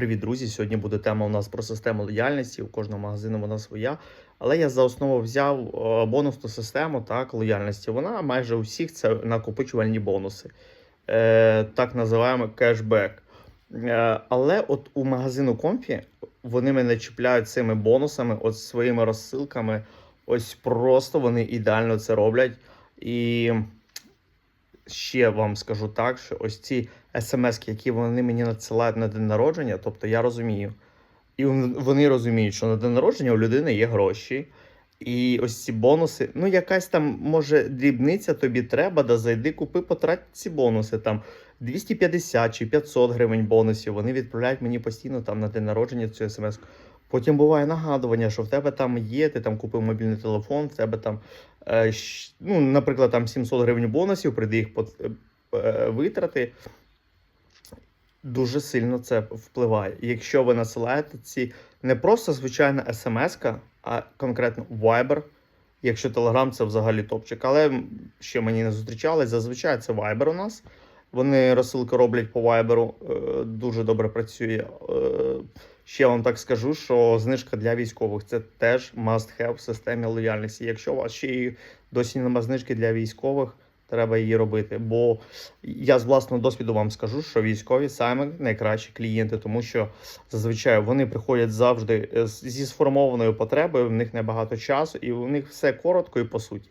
Привіт, друзі! Сьогодні буде тема у нас про систему лояльності. У кожного магазину вона своя. Але я за основу взяв бонусну систему так, лояльності. Вона майже у всіх це накопичувальні бонуси, е, так називаємо кешбек. Е, але от у магазину Комфі вони мене чіпляють цими бонусами, от своїми розсилками. Ось просто вони ідеально це роблять. І ще вам скажу так, що ось ці смс, які вони мені надсилають на день народження, тобто я розумію. І вони розуміють, що на день народження у людини є гроші. І ось ці бонуси, ну якась там, може, дрібниця тобі треба, да зайди, купи, потрать ці бонуси. Там 250 чи 500 гривень бонусів. Вони відправляють мені постійно там на день народження цю смс. Потім буває нагадування, що в тебе там є, ти там купив мобільний телефон, в тебе там, е, ну, наприклад, там 700 гривень бонусів, прийди їх пот- е, витрати. Дуже сильно це впливає. Якщо ви насилаєте ці не просто звичайна смс, а конкретно Viber, якщо Telegram це взагалі топчик. Але ще мені не зустрічались. Зазвичай це Viber у нас. Вони розсилки роблять по Viber, е, дуже добре працює. Е, Ще вам так скажу, що знижка для військових це теж must have в системі лояльності. Якщо у вас ще й досі немає знижки для військових, треба її робити. Бо я з власного досвіду вам скажу, що військові саме найкращі клієнти, тому що зазвичай вони приходять завжди е, зі сформованою потребою, в них небагато часу, і у них все коротко і по суті.